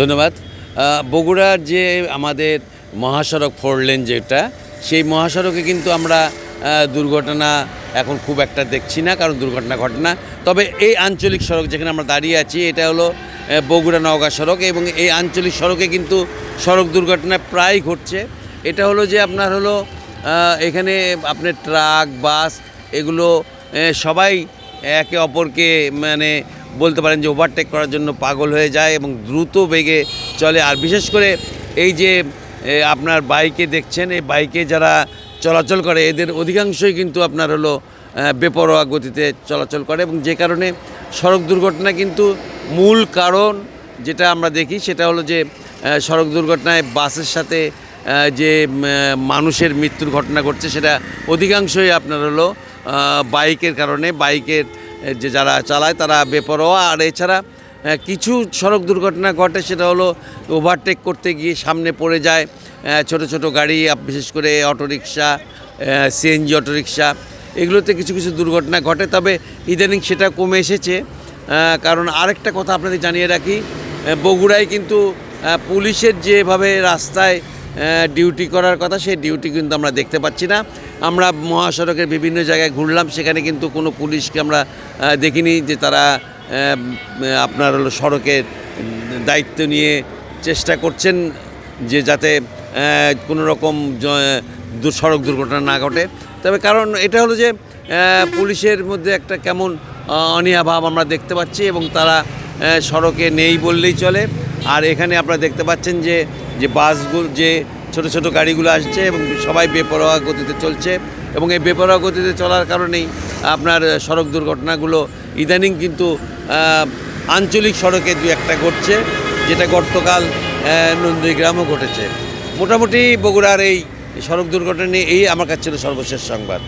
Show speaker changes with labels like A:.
A: ধন্যবাদ। বগুড়ার যে আমাদের মহাসড়ক ফোর লেন যেটা, সেই মহাসড়কে কিন্তু আমরা দুর্ঘটনা এখন খুব একটা দেখছি না, কারণ দুর্ঘটনা ঘটে না। তবে এই আঞ্চলিক সড়ক যেখানে আমরা দাঁড়িয়ে আছি, এটা হলো বগুড়া নওগাঁ সড়ক এবং এই আঞ্চলিক সড়কে কিন্তু সড়ক দুর্ঘটনা প্রায় ঘটছে। এটা হলো যে আপনার হলো এখানে আপনার ট্রাক, বাস এগুলো সবাই একে অপরকে মানে বলতে পারেন যে ওভারটেক করার জন্য পাগল হয়ে যায় এবং দ্রুত বেগে চলে। আর বিশেষ করে এই যে আপনার বাইকে দেখছেন, এই বাইকে যারা চলাচল করে, এদের অধিকাংশই কিন্তু আপনার হলো বেপরোয়া গতিতে চলাচল করে এবং যে কারণে সড়ক দুর্ঘটনা কিন্তু মূল কারণ যেটা আমরা দেখি সেটা হলো যে সড়ক দুর্ঘটনায় বাসের সাথে যে মানুষের মৃত্যুর ঘটনা ঘটছে সেটা অধিকাংশই আপনার হলো বাইকের কারণে, বাইকের যে যারা চালায় তারা বেপরোয়া। আর এছাড়া কিছু সড়ক দুর্ঘটনা ঘটে, সেটা হলো ওভারটেক করতে গিয়ে সামনে পড়ে যায় ছোট ছোট গাড়ি বিশেষ করে অটোরিকশা সিএনজি অটোরিকশা, এগুলোতে কিছু কিছু দুর্ঘটনা ঘটে। তবে ইদানিং সেটা কমে এসেছে কারণ আরেকটা কথা আপনাদের জানিয়ে রাখি বগুড়ায় কিন্তু পুলিশের যেভাবে রাস্তায় ডিউটি করার কথা সেই ডিউটি কিন্তু আমরা দেখতে পাচ্ছি না। আমরা মহাসড়কের বিভিন্ন জায়গায় ঘুরলাম সেখানে কিন্তু কোনো পুলিশকে আমরা দেখিনি যে তারা আপনার হলো সড়কের দায়িত্ব নিয়ে চেষ্টা করছেন যে যাতে কোনো রকম সড়ক দুর্ঘটনা না ঘটে। তবে কারণ এটা হলো যে পুলিশের মধ্যে একটা কেমন আহ, অনীহা ভাব আমরা দেখতে পাচ্ছি এবং তারা সড়কে নেই বললেই চলে। আর এখানে আপনারা দেখতে পাচ্ছেন যে যে বাসগুলো, যে ছোট ছোট গাড়িগুলো আসছে এবং সবাই বেপরোয়া গতিতে চলছে এবং এই বেপরোয়া গতিতে চলার কারণেই আপনার সড়ক দুর্ঘটনাগুলো ইদানিং কিন্তু আঞ্চলিক সড়কে দু একটা ঘটছে, যেটা গতকাল নন্দীগ্রামও ঘটেছে। মোটামুটি বগুড়ার এই সড়ক দুর্ঘটনা নিয়ে এই আমার কাছে ছিল সর্বশেষ সংবাদ।